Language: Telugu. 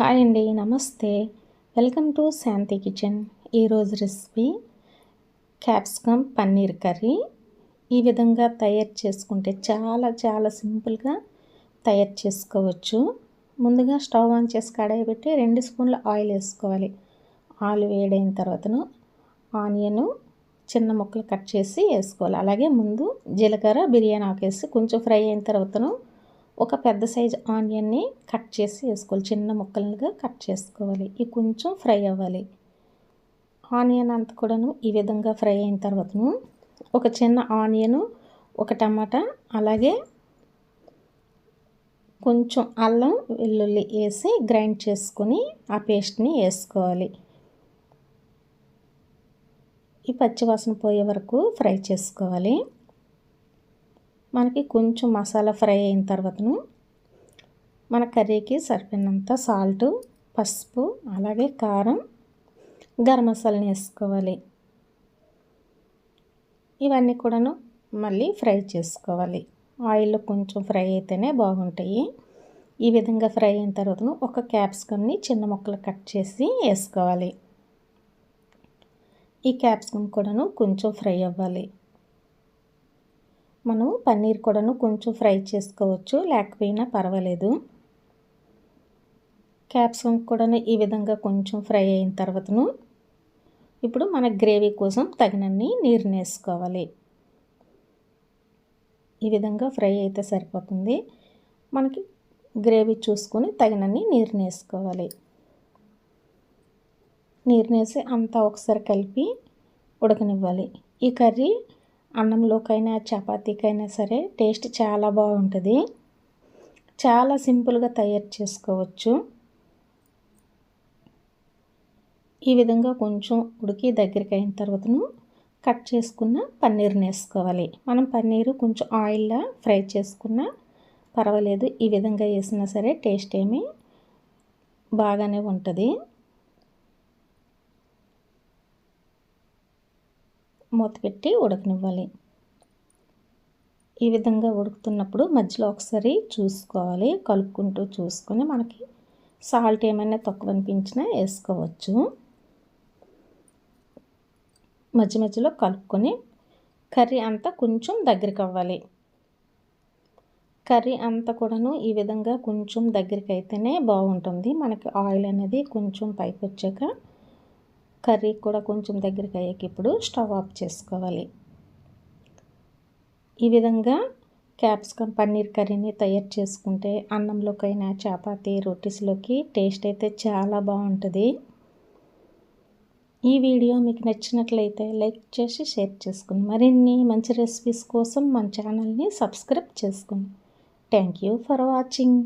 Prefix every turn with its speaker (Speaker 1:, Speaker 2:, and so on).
Speaker 1: హాయ్ అండి నమస్తే. Welcome to Shanti kitchen. ఈరోజు రెసిపీ క్యాప్సికమ్ పన్నీర్ కర్రీ. ఈ విధంగా తయారు చేసుకుంటే చాలా చాలా సింపుల్గా తయారు చేసుకోవచ్చు. ముందుగా స్టవ్ ఆన్ చేసి కడాయి పెట్టి రెండు స్పూన్ల ఆయిల్ వేసుకోవాలి. ఆయిల్ వేడైన తర్వాతను ఆనియను చిన్న ముక్కలు కట్ చేసి వేసుకోవాలి. అలాగే ముందు జీలకర్ర బిర్యానీ ఆకేసి కొంచెం ఫ్రై అయిన తర్వాతను ఒక పెద్ద సైజు ఆనియన్ని కట్ చేసి వేసుకోవాలి. చిన్న ముక్కలుగా కట్ చేసుకోవాలి. ఇవి కొంచెం ఫ్రై అవ్వాలి. ఆనియన్ అంతా కూడాను ఈ విధంగా ఫ్రై అయిన తర్వాతను ఒక చిన్న ఆనియను ఒక టమాటా అలాగే కొంచెం అల్లం వెల్లుల్లి వేసి గ్రైండ్ చేసుకొని ఆ పేస్ట్ని వేసుకోవాలి. ఈ పచ్చివాసన పోయే వరకు ఫ్రై చేసుకోవాలి. మనకి కొంచెం మసాలా ఫ్రై అయిన తర్వాతను మన కర్రీకి సరిపోయినంత సాల్ట్ పసుపు అలాగే కారం గరం మసాలాని వేసుకోవాలి. ఇవన్నీ కూడాను మళ్ళీ ఫ్రై చేసుకోవాలి. ఆయిల్లో కొంచెం ఫ్రై అయితేనే బాగుంటాయి. ఈ విధంగా ఫ్రై అయిన తర్వాత ఒక క్యాప్సికమ్ని చిన్న ముక్కలు కట్ చేసి వేసుకోవాలి. ఈ క్యాప్సికమ్ కూడాను కొంచెం ఫ్రై అవ్వాలి. మనం పన్నీర్ కూడాను కొంచెం ఫ్రై చేసుకోవచ్చు లేకపోయినా పర్వాలేదు. క్యాప్సికమ్ కూడాను ఈ విధంగా కొంచెం ఫ్రై అయిన తర్వాతను ఇప్పుడు మన గ్రేవీ కోసం తగినన్ని నీరు వేసుకోవాలి. ఈ విధంగా ఫ్రై అయితే సరిపోతుంది. మనకి గ్రేవీ చూసుకొని తగినన్ని నీరు వేసుకోవాలి. నీరు వేసి అంతా ఒకసారి కలిపి ఉడకనివ్వాలి. ఈ కర్రీ అన్నంలోకైనా చపాతీకైనా సరే టేస్ట్ చాలా బాగుంటుంది. చాలా సింపుల్గా తయారు చేసుకోవచ్చు. ఈ విధంగా కొంచెం ఉడికి దగ్గరికి అయిన తర్వాతను కట్ చేసుకున్న పన్నీర్ని వేసుకోవాలి మనం పన్నీరు కొంచెం ఆయిల్లో ఫ్రై చేసుకున్న పర్వాలేదు. ఈ విధంగా వేసినా సరే టేస్ట్ ఏమి బాగానే ఉంటుంది. మూత పెట్టి ఉడకనివ్వాలి. ఈ విధంగా ఉడుకుతున్నప్పుడు మధ్యలో ఒకసారి చూసుకోవాలి. కలుపుకుంటూ చూసుకొని మనకి సాల్ట్ ఏమైనా తక్కువ అనిపించినా వేసుకోవచ్చు. మధ్య మధ్యలో కలుపుకొని కర్రీ అంతా కొంచెం దగ్గరికి అవ్వాలి. కర్రీ అంతా కూడాను ఈ విధంగా కొంచెం దగ్గరికి అయితేనే బాగుంటుంది. మనకి ఆయిల్ అనేది కొంచెం పైకి వచ్చాక కర్రీ కూడా కొంచెం దగ్గరికి అయ్యాక ఇప్పుడు స్టవ్ ఆఫ్ చేసుకోవాలి. ఈ విధంగా క్యాప్సికమ్ పన్నీర్ కర్రీని తయారు చేసుకుంటే అన్నంలోకైనా చపాతీ రొటీస్లోకి టేస్ట్ అయితే చాలా బాగుంటుంది. ఈ వీడియో మీకు నచ్చినట్లయితే లైక్ చేసి షేర్ చేసుకుని మరిన్ని మంచి రెసిపీస్ కోసం మన ఛానల్ని సబ్స్క్రైబ్ చేసుకోండి థ్యాంక్ యూ ఫర్ వాచింగ్.